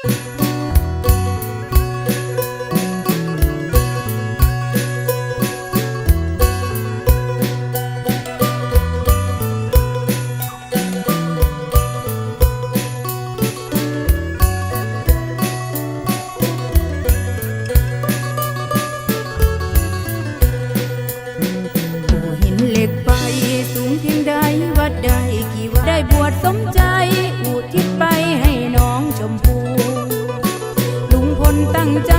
ภู ตั้งใจ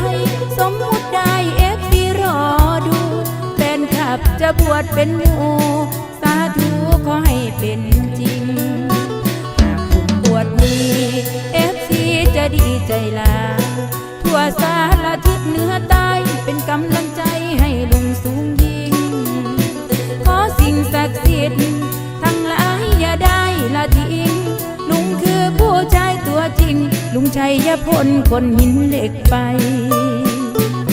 สมมุติได้เอฟซีรอดูแฟนคลับจะบวชเป็นหมูสาธุขอให้เป็นจริง หากผมบวชมีเอฟซีจะดีใจลา ทั่วสารทิศเนื้อ ชัยพลคนหินเหล็กไป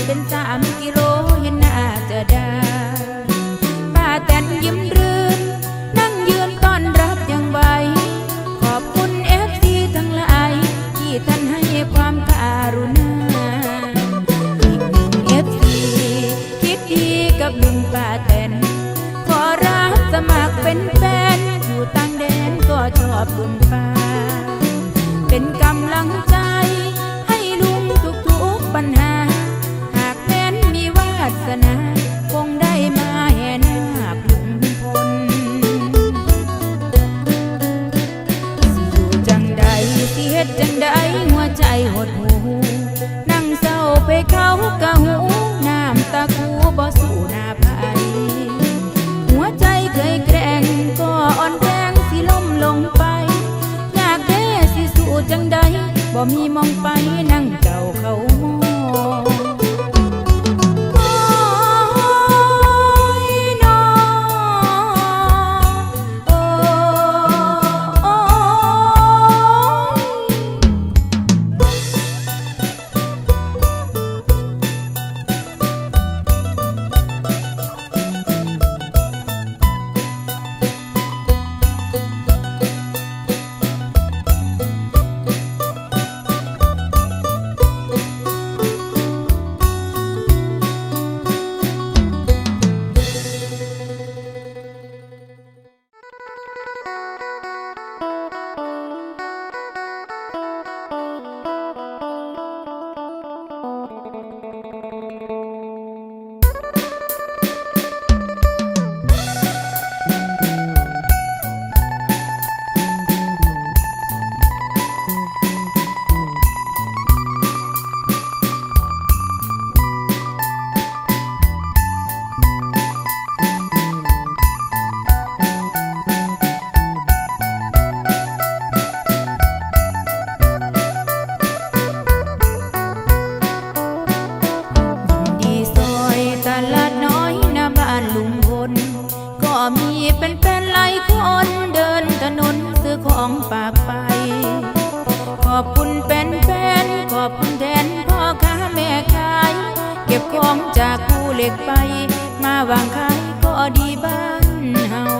เป็นสามกิโลเห็นหน่าจะได้ป้าแตนยิ้มรื่น นั่งยืนต้อนรับอย่างไวขอบคุณเอฟซีทั้งหลาย ที่ท่านให้ความการุณาอีกหนึ่งเอฟซีคิดดีกับลุงป้าแตนขอรับสมัครเป็นแฟนอยู่ต่างแดนก็ชอบลุงป้า บ่มีมองไปนะ มีเป็นเป็นหลายคนเดินถนนซื้อของฝากไป ขอบคุณเป็นเป็นขอบคุณแทนพ่อค้าแม่ขาย เก็บของจากภูเหล็กไป มาวางขายก็ดีบ้านเฮา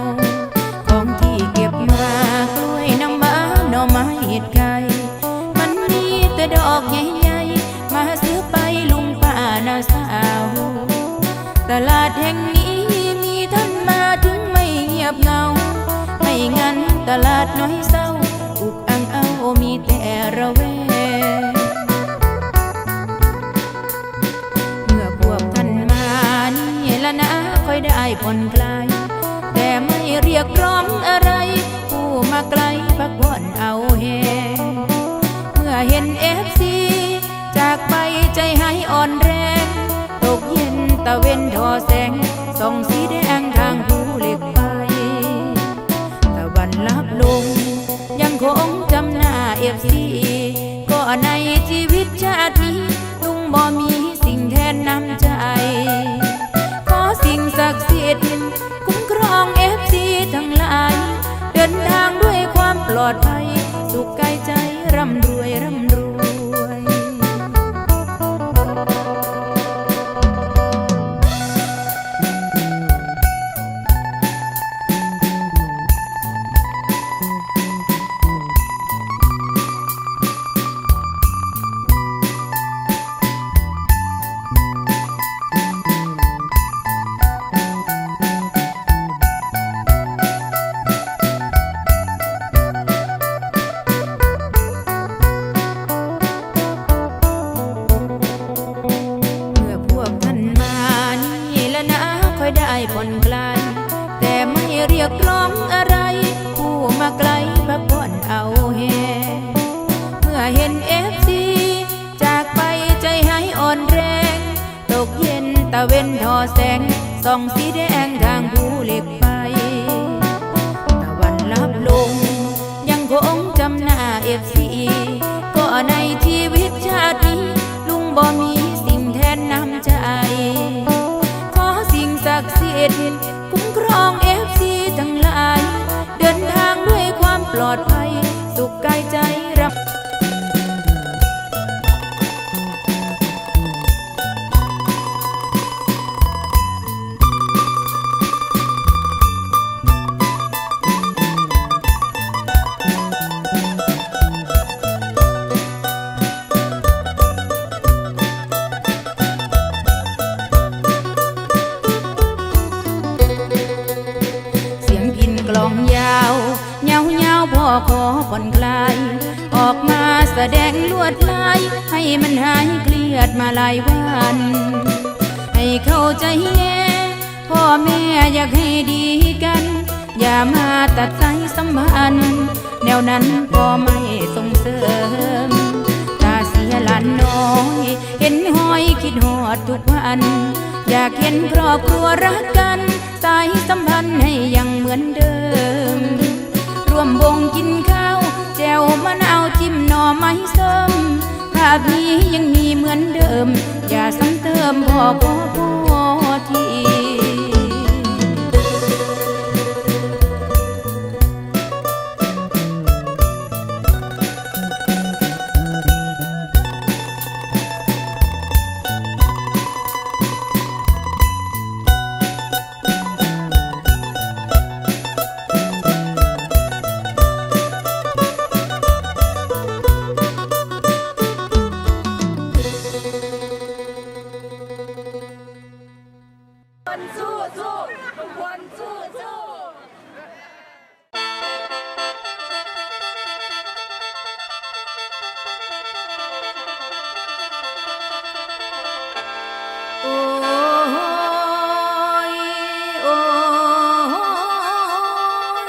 งั้นตลาดน้อยเศร้า อุกอังเอามีแต่ระแวงเมื่อพวกท่านมานี่ละนะค่อยได้ผ่อนคลาย แต่ไม่เรียกร้องอะไร ผู้มาไกลพักผ่อนเอาแฮงเมื่อเห็นเอฟซีจากไปใจหายอ่อนแรง ตกเย็นตะเว้นทอแสง อนรับลง ยังคงจำหน้าเอฟซีก็ในชีวิตชาตินี้ลุงบ่มีสิ่งแทนน้ำใจ ขอสิ่งศักดิ์สิทธิ์คุ้มครองเอฟซีทั้งหลาย เดินทางด้วยความปลอดภัย สุขกายใจร่ำรวยร่ำรวย เมื่อเห็นเอฟซีจากไปใจหายอ่อนแรง ตกเย็นตะเว้นทอแสงส่องสีแดงทางภูเหล็กไฟตะวันลับลง ยังคงจำหน้าเอฟซีก็ในชีวิตชาตินี้ ลุงบ่มีสิ่งแทนน้ำใจ ขอสิ่งศักดิ์สิทธิ์ ข ให้มันหายเครียดมาหลายวัน ให้เข้าใจแน่พ่อแม่อยากให้ดีกัน อย่ามาตัดใจสัมพันธ์ แนวนั้นพ่อไม่ส่งเสริม ตาเสียหลานน้อย เห็นห้อยคิดหอดทุกวัน อยากเห็นครอบครัวรักกัน สายสัมพันธ์ให้ยังเหมือนเดิม ร่วมวงกินข้าว แจวมะนาวจิ้มหน่อไม้ส้มาพนี้ยังมีเหมือนเดิม อย่าซ้ำเติมพ่อพ่อ โอ้ยโอ้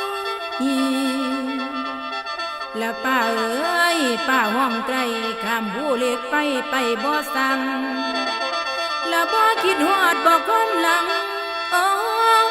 ยละป้าเอ้ยป้าห้องไกลข้ามผู้เล็กไปไปบ่สั่ง ละบ่คิดฮอดบ่ก้มหลังโอ้ย